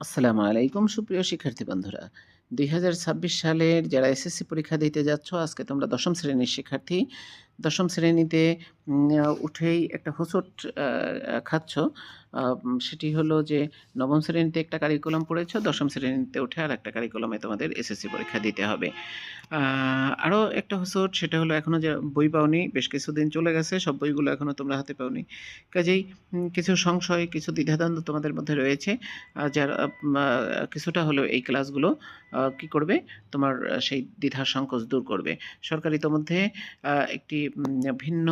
আসসালামু আলাইকুম সুপ্রিয় শিক্ষার্থী বন্ধুরা। দুই হাজার ছাব্বিশ সালের যারা এসএসসি পরীক্ষা দিতে যাচ্ছ, আজকে তোমরা দশম শ্রেণির শিক্ষার্থী দশম শ্রেণীতে উঠেই একটা আহ, খাচ্ছ। সেটি হলো যে নবম শ্রেণীতে একটা কারিকুলাম পড়েছ দশম শ্রেণীতে উঠে আর একটা কারিকুলামে তোমাদের এসএসসি পরীক্ষা দিতে হবে। আরও একটা হোঁচট সেটা হলো এখনও যে বই পাওনি বেশ কিছুদিন চলে গেছে সব বইগুলো এখনও তোমরা হাতে পাওনি। কাজেই কিছু সংশয় কিছু দ্বিধাদ্বন্দ্ব তোমাদের মধ্যে রয়েছে। যারা কিছুটা হলেও এই ক্লাসগুলো কি করবে? তোমার সেই দ্বিধা সংকোচ দূর করবে। সরকারি ইতোমধ্যে একটি ভিন্ন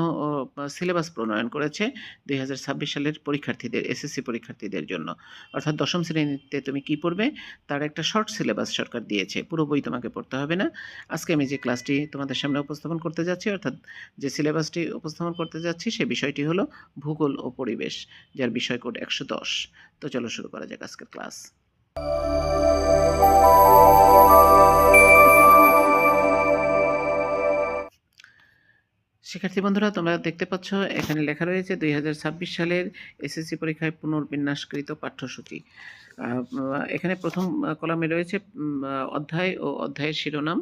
সিলেবাস প্রণয়ন করেছে দুই হাজার ছাব্বিশ সালের পরীক্ষার্থীদের এসএসসি পরীক্ষার্থীদের জন্য। অর্থাৎ দশম শ্রেণীতে তুমি কি পড়বে? তার একটা শর্ট সিলেবাস সরকার দিয়েছে। পুরো বই তোমাকে পড়তে হবে না। আজকে আমি যে ক্লাসটি তোমাদের সামনে উপস্থাপন করতে যাচ্ছি, অর্থাৎ যে সিলেবাসটি উপস্থাপন করতে যাচ্ছি, সে বিষয়টি হলো ভূগোল ও পরিবেশ, যার বিষয় কোড একশো দশ। তো চলো শুরু করা যাক আজকের ক্লাস শিক্ষার্থী বন্ধুরা, তোমরা দেখতে পাচ্ছ, এখানে লেখা রয়েছে দুই হাজার ছাব্বিশ সালের এসএসসি পরীক্ষায় পুনর্বিন্যাসকৃত পাঠ্যসূচি। এখানে প্রথম কলামে রয়েছে অধ্যায় ও অধ্যায়ের শিরোনাম।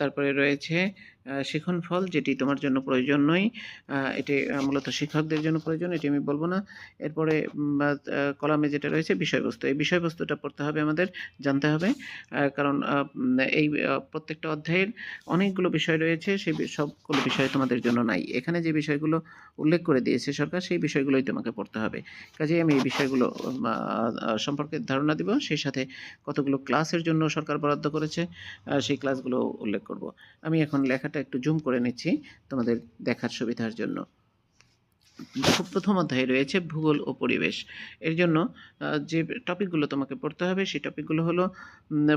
তারপরে রয়েছে শিখন ফল যেটি তোমার জন্য প্রয়োজন নয় এটি মূলত শিক্ষকদের জন্য প্রয়োজন, এটি আমি বলব না। এরপরে কলামে যেটা রয়েছে, বিষয়বস্তু। এই বিষয়বস্তুটা পড়তে হবে আমাদের, জানতে হবে। কারণ এই প্রত্যেকটা অধ্যায়ের অনেকগুলো বিষয় রয়েছে সেই সবগুলো বিষয় তোমাদের জন্য নাই। এখানে যে বিষয়গুলো উল্লেখ করে দিয়েছে সরকার, সেই বিষয়গুলোই তোমাকে পড়তে হবে। কাজেই আমি এই বিষয়গুলো সম্পর্কে ধারণা দিব। সেই সাথে কতগুলো ক্লাসের জন্য সরকার বরাদ্দ করেছে সেই ক্লাসগুলো উল্লেখ করব। আমি এখন লেখাটা একটু জুম করে নিচ্ছি তোমাদের দেখার সুবিধার জন্য। প্রথম অধ্যায়ে রয়েছে ভূগোল ও পরিবেশ। এর জন্য যে টপিকগুলো তোমাকে পড়তে হবে, সেই টপিকগুলো হলো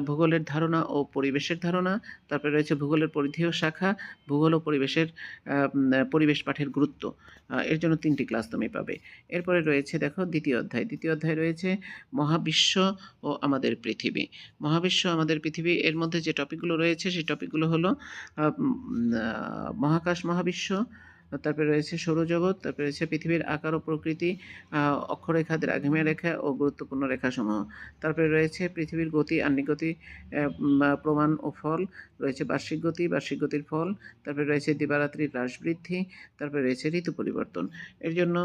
ভূগোলের ধারণা ও পরিবেশের ধারণা। তারপরে রয়েছে ভূগোলের পরিধি ও শাখা, ভূগোল ও পরিবেশের পরিবেশ পাঠের গুরুত্ব। এর জন্য তিনটি ক্লাস তুমি পাবে। এরপরে রয়েছে দেখো দ্বিতীয় অধ্যায়। দ্বিতীয় অধ্যায় রয়েছে মহাবিশ্ব ও আমাদের পৃথিবী। মহাবিশ্ব আমাদের পৃথিবী, এর মধ্যে যে টপিকগুলো রয়েছে, সেই টপিকগুলো হলো মহাকাশ মহাবিশ্ব তারপরে রয়েছে সৌরজগৎ তারপরে রয়েছে পৃথিবীর আকার ও প্রকৃতি অক্ষরেখা দ্রাঘিমা রেখা ও গুরুত্বপূর্ণ রেখাসমূহ। তারপরে রয়েছে পৃথিবীর গতি আহ্নিক গতি আহ, উম, আহ, প্রমাণ ও ফল। রয়েছে বার্ষিক গতি বার্ষিক গতির ফল। তারপরে রয়েছে দিবারাত্রির হ্রাস বৃদ্ধি। তারপরে রয়েছে ঋতু পরিবর্তন। এর জন্য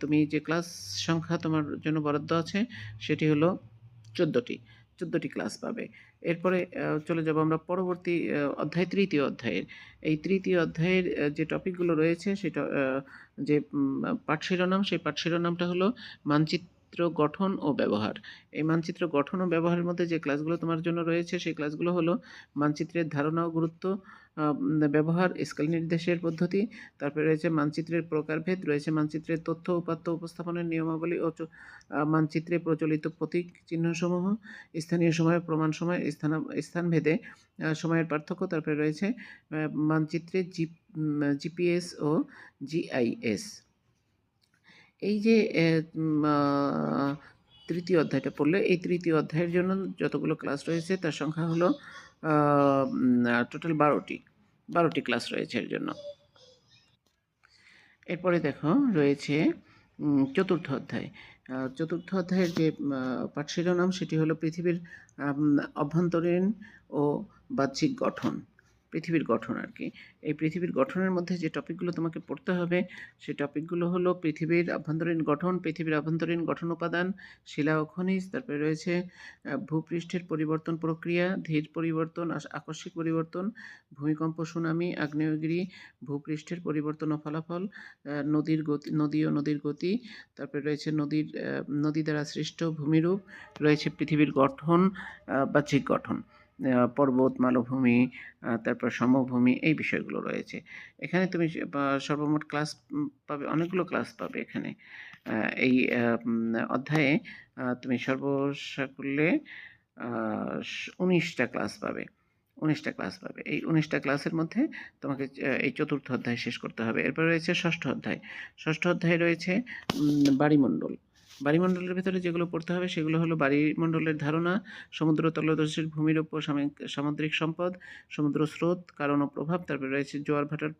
তুমি যে ক্লাস সংখ্যা তোমার জন্য বরাদ্দ আছে সেটি হলো চোদ্দোটি। চোদ্দোটি ক্লাস পাবে। এরপরে চলে যাব আমরা পরবর্তী অধ্যায়, তৃতীয় অধ্যায়ের। এই তৃতীয় অধ্যায়ের যে টপিকগুলো রয়েছে সেটা যে পাঠ শিরোনাম সেই পাঠ শিরোনামটা হলো মানচিত্র গঠন ও ব্যবহার। এই মানচিত্র গঠন ও ব্যবহারের মধ্যে যে ক্লাসগুলো তোমার জন্য রয়েছে, সেই ক্লাসগুলো হলো মানচিত্রের ধারণা ও গুরুত্ব ব্যবহার, স্কেল নির্দেশের পদ্ধতি, তারপরে রয়েছে মানচিত্রের প্রকারভেদ, রয়েছে মানচিত্রের তথ্য উপাত্ত উপস্থাপনের নিয়মাবলী ও মানচিত্রে প্রচলিত প্রতীক চিহ্নসমূহ, স্থানীয় সময়, প্রমাণ সময়, স্থান, স্থানভেদে সময়ের পার্থক্য, তারপরে রয়েছে মানচিত্রে জি জিপিএস ও জিআইএস এই যে তৃতীয় অধ্যায়টা পড়লে, এই তৃতীয় অধ্যায়ের জন্য যতগুলো ক্লাস রয়েছে, তার সংখ্যা হলো টোটাল বারোটি বারোটি ক্লাস রয়েছে এর জন্য। এরপরে দেখো, রয়েছে চতুর্থ অধ্যায়। চতুর্থ অধ্যায়ের যে পাঠ শিরোনাম সেটি হলো পৃথিবীর অভ্যন্তরীণ ও বাহ্যিক গঠন। পৃথিবীর গঠন আর কি। এই পৃথিবীর গঠনের মধ্যে যে টপিকগুলো তোমাকে পড়তে হবে, সেই টপিকগুলো হলো পৃথিবীর অভ্যন্তরীণ গঠন, পৃথিবীর অভ্যন্তরীণ গঠন উপাদান, শিলা ও খনিজ, তারপরে রয়েছে ভূপৃষ্ঠের পরিবর্তন প্রক্রিয়া, ধীর পরিবর্তন আকস্মিক পরিবর্তন, ভূমিকম্প, সুনামি, আগ্নেয়গিরি, ভূপৃষ্ঠের পরিবর্তন ও ফলাফল নদীর গতি, নদী ও নদীর গতি, তারপরে রয়েছে নদীর নদী দ্বারা সৃষ্ট ভূমিরূপ, রয়েছে পৃথিবীর গঠন বাহ্যিক গঠন। পর্বত, মালভূমি তারপর সমভূমি এই বিষয়গুলো রয়েছে। এখানে তুমি সর্বমোট ক্লাস পাবে, অনেকগুলো ক্লাস পাবে এখানে। এই অধ্যায়ে তুমি সর্বসাকুল্যে উনিশটা ক্লাস পাবে। উনিশটা ক্লাস পাবে। এই উনিশটা ক্লাসের মধ্যে তোমাকে এই চতুর্থ অধ্যায় শেষ করতে হবে। এরপর রয়েছে ষষ্ঠ অধ্যায়। ষষ্ঠ অধ্যায় রয়েছে বাড়িমণ্ডল। বাড়িমণ্ডলের ভেতরে যেগুলো পড়তে হবে, সেগুলো হলো বাড়িমণ্ডলের ধারণা, সমুদ্র তলদেশের ভূমির উপর সামুদ্রিক সম্পদ, সমুদ্র স্রোত, কারণ ও প্রভাব, তারপরে রয়েছে জোয়ার ভাটার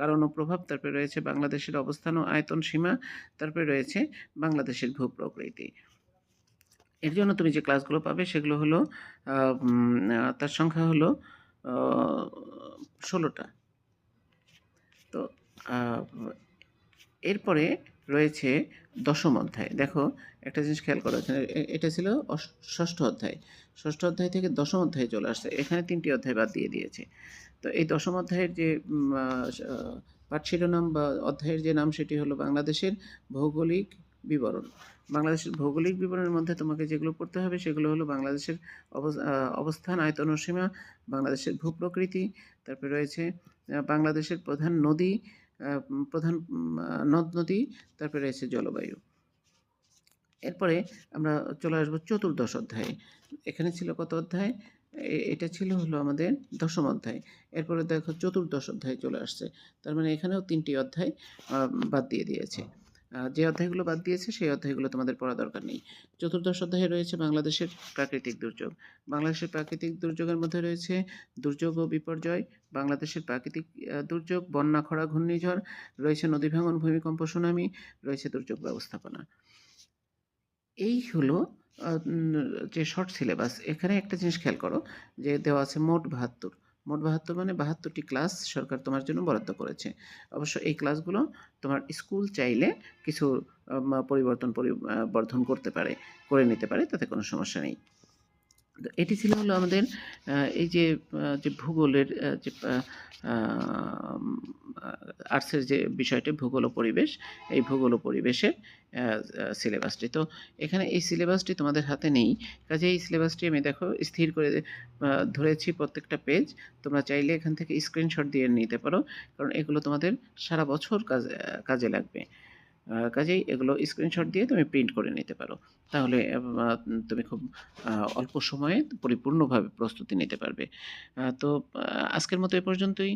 কারণ ও প্রভাব, তারপরে রয়েছে বাংলাদেশের অবস্থান ও আয়তন সীমা, তারপরে রয়েছে বাংলাদেশের ভূপ্রকৃতি। এর জন্য তুমি যে ক্লাসগুলো পাবে, সেগুলো হলো তার সংখ্যা হলো ষোলোটা। তো এরপরে রয়েছে দশম অধ্যায়। দেখো, একটা জিনিস খেয়াল করো, এখানে এটা ছিল ষষ্ঠ অধ্যায়। ষষ্ঠ অধ্যায় থেকে দশম অধ্যায়ে চলে আসছে। এখানে তিনটি অধ্যায় বাদ দিয়ে দিয়েছে। তো এই দশম অধ্যায়ের যে পাঠ শিরোনাম বা অধ্যায়ের যে নাম, সেটি হলো বাংলাদেশের ভৌগোলিক বিবরণ। বাংলাদেশের ভৌগোলিক বিবরণের মধ্যে তোমাকে যেগুলো পড়তে হবে, সেগুলো হলো বাংলাদেশের অবস- অবস্থান, আয়তন ও সীমা, বাংলাদেশের ভূপ্রকৃতি, তারপরে রয়েছে বাংলাদেশের প্রধান নদী প্রধান নদ নদী, তারপরে রয়েছে জলবায়ু। এরপরে আমরা চলে আসব চতুর্দশ অধ্যায়। এখানে ছিল কত অধ্যায়? এটা ছিল হলো আমাদের দশম অধ্যায়। এরপরে দেখো চতুর্দশ অধ্যায় চলে আসছে। তার মানে এখানেও তিনটি অধ্যায় বাদ দিয়ে দিয়েছে। যে অধ্যায়গুলো বাদ দিয়েছে, সেই অধ্যায়গুলো তোমাদের পড়া দরকার নেই। চতুর্দশ অধ্যায়ে রয়েছে বাংলাদেশের প্রাকৃতিক দুর্যোগ। বাংলাদেশের প্রাকৃতিক দুর্যোগের মধ্যে রয়েছে দুর্যোগ ও বিপর্যয়, বাংলাদেশের প্রাকৃতিক দুর্যোগ, বন্যা, খরা, ঘূর্ণিঝড়, রয়েছে নদী ভাঙন, ভূমিকম্প, সুনামি, রয়েছে দুর্যোগ ব্যবস্থাপনা। এই হলো যে শর্ট সিলেবাস। এখানে একটা জিনিস খেয়াল করো, যে দেওয়া আছে মোট বাহাত্তর। মোট বাহাত্তর মানে বাহাত্তরটি ক্লাস সরকার তোমার জন্য বরাদ্দ করেছে। অবশ্য এই ক্লাসগুলো তোমার স্কুল চাইলে কিছু পরিবর্তন পরিবর্ধন করতে পারে, করে নিতে পারে, তাতে কোনো সমস্যা নেই। এটি ছিল হলো আমাদের এই যে যে ভূগোলের যে আর্টসের যে বিষয়টি, ভূগোল পরিবেশ, এই ভূগোল পরিবেশের সিলেবাসটি। তো এখানে এই সিলেবাসটি তোমাদের হাতে নেই, কাজে এই সিলেবাসটি আমি দেখো স্থির করে ধরেছি প্রত্যেকটা পেজ। তোমরা চাইলে এখান থেকে স্ক্রিনশট দিয়ে নিতে পারো, কারণ এগুলো তোমাদের সারা বছর কাজে কাজে লাগবে। কাজেই এগুলো স্ক্রিনশট দিয়ে তুমি প্রিন্ট করে নিতে পারো। তাহলে তুমি খুব অল্প সময়ে পরিপূর্ণভাবে প্রস্তুতি নিতে পারবে। তো আজকের মতো এ পর্যন্তই।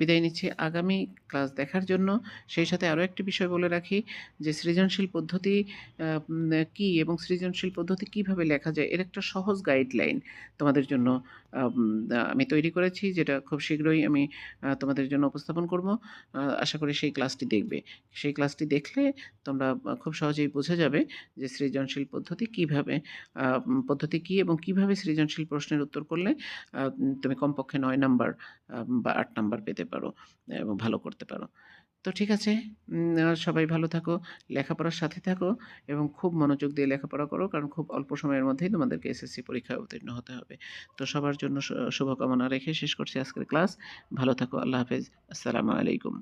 বিদায় নিচ্ছি আগামী ক্লাস দেখার জন্য। সেই সাথে আরও একটি বিষয় বলে রাখি যে, সৃজনশীল পদ্ধতি কি এবং সৃজনশীল পদ্ধতি কীভাবে লেখা যায়, এর একটা সহজ গাইডলাইন তোমাদের জন্য আমি তৈরি করেছি, যেটা খুব শীঘ্রই আমি তোমাদের জন্য উপস্থাপন করব। আশা করি সেই ক্লাসটি দেখবে। সেই ক্লাসটি দেখলে তোমরা খুব সহজেই বুঝে যাবে যে, সৃজনশীল পদ্ধতি কীভাবে পদ্ধতি কী এবং কীভাবে সৃজনশীল প্রশ্নের উত্তর করলে তুমি কমপক্ষে নয় নাম্বার বা আট নাম্বার পেতে পারো এবং ভালো করতে পারো। তো ঠিক আছে সবাই ভালো থাকো, লেখাপড়ার সাথে থাকো এবং খুব মনোযোগ দিয়ে লেখাপড়া করো কারণ খুব অল্প সময়ের মধ্যেই তোমাদেরকে এসএসসি পরীক্ষায় উত্তীর্ণ হতে হবে। তো সবার জন্য শুভকামনা রেখে শেষ করছি আজকের ক্লাস। ভালো থাকো, আল্লাহ হাফেজ। আসসালামু আলাইকুম।